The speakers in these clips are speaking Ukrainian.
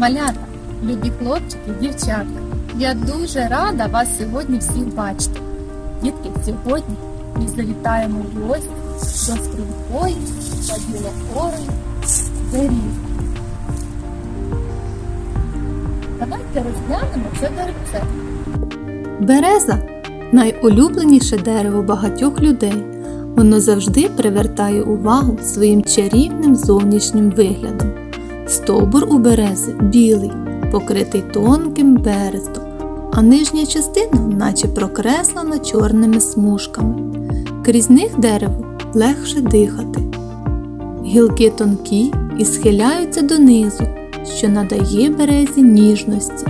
Малята, любі хлопчики, дівчатка, я дуже рада вас сьогодні всіх бачити. Дітки, сьогодні ми завітаємо в гості до стрімкої та білокорої дереві. Давайте розглянемо це деревце. Береза найулюбленіше дерево багатьох людей. Воно завжди привертає увагу своїм чарівним зовнішнім виглядом. Стовбур у берези білий, покритий тонким берестом, а нижня частина наче прокреслена чорними смужками. Крізь них дереву легше дихати. Гілки тонкі і схиляються донизу, що надає березі ніжності.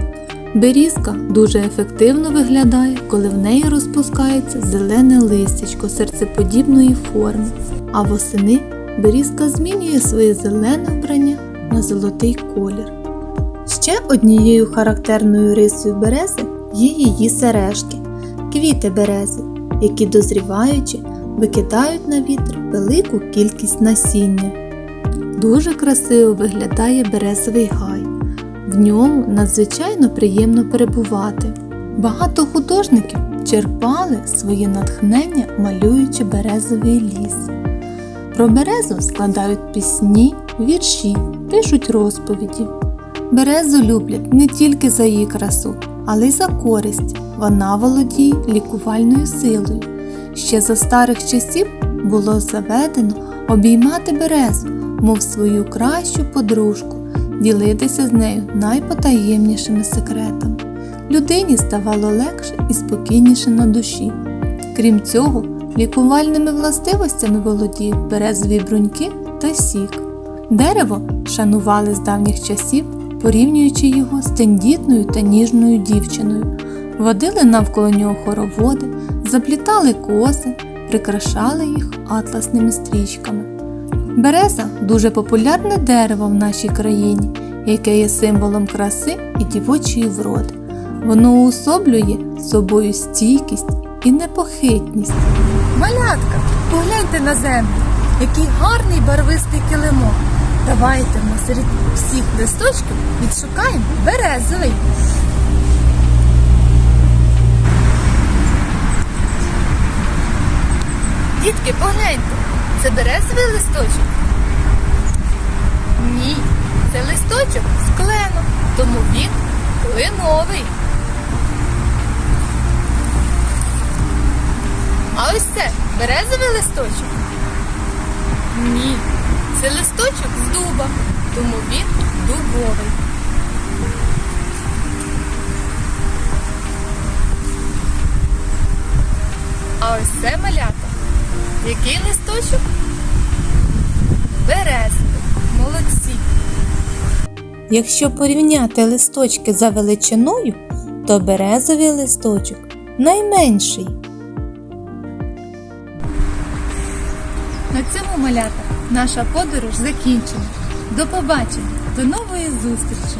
Берізка дуже ефективно виглядає, коли в неї розпускається зелене листячко серцеподібної форми, а восени берізка змінює своє зелене вбрання на золотий колір. Ще однією характерною рисою берези є її сережки, квіти берези, які дозріваючи викидають на вітер велику кількість насіння. Дуже красиво виглядає березовий гай. В ньому надзвичайно приємно перебувати. Багато художників черпали своє натхнення, малюючи березовий ліс. Про березу складають пісні, вірші, пишуть розповіді. Березу люблять не тільки за її красу, але й за користь. Вона володіє лікувальною силою. Ще за старих часів було заведено обіймати березу, мов свою кращу подружку ділитися з нею найпотаємнішими секретами. Людині ставало легше і спокійніше на душі. Крім цього, лікувальними властивостями володіють березові бруньки та сік. Дерево шанували з давніх часів, порівнюючи його з тендітною та ніжною дівчиною, водили навколо нього хороводи, заплітали коси, прикрашали їх атласними стрічками. Береза дуже популярне дерево в нашій країні, яке є символом краси і дівочої вроди. Воно уособлює собою стійкість і непохитність. Малятка, погляньте на землю, який гарний барвистий килимок. Давайте ми серед всіх листочків відшукаємо березовий. Дітки, погляньте, це березовий листочок? Ні, це листочок з клену, тому він кленовий. Березовий листочок? Ні, це листочок з дуба, тому він дубовий. А ось це малята. Який листочок? Березовий. Молодці. Якщо порівняти листочки за величиною, то березовий листочок найменший. На цьому малята наша подорож закінчена. До побачення, до нової зустрічі!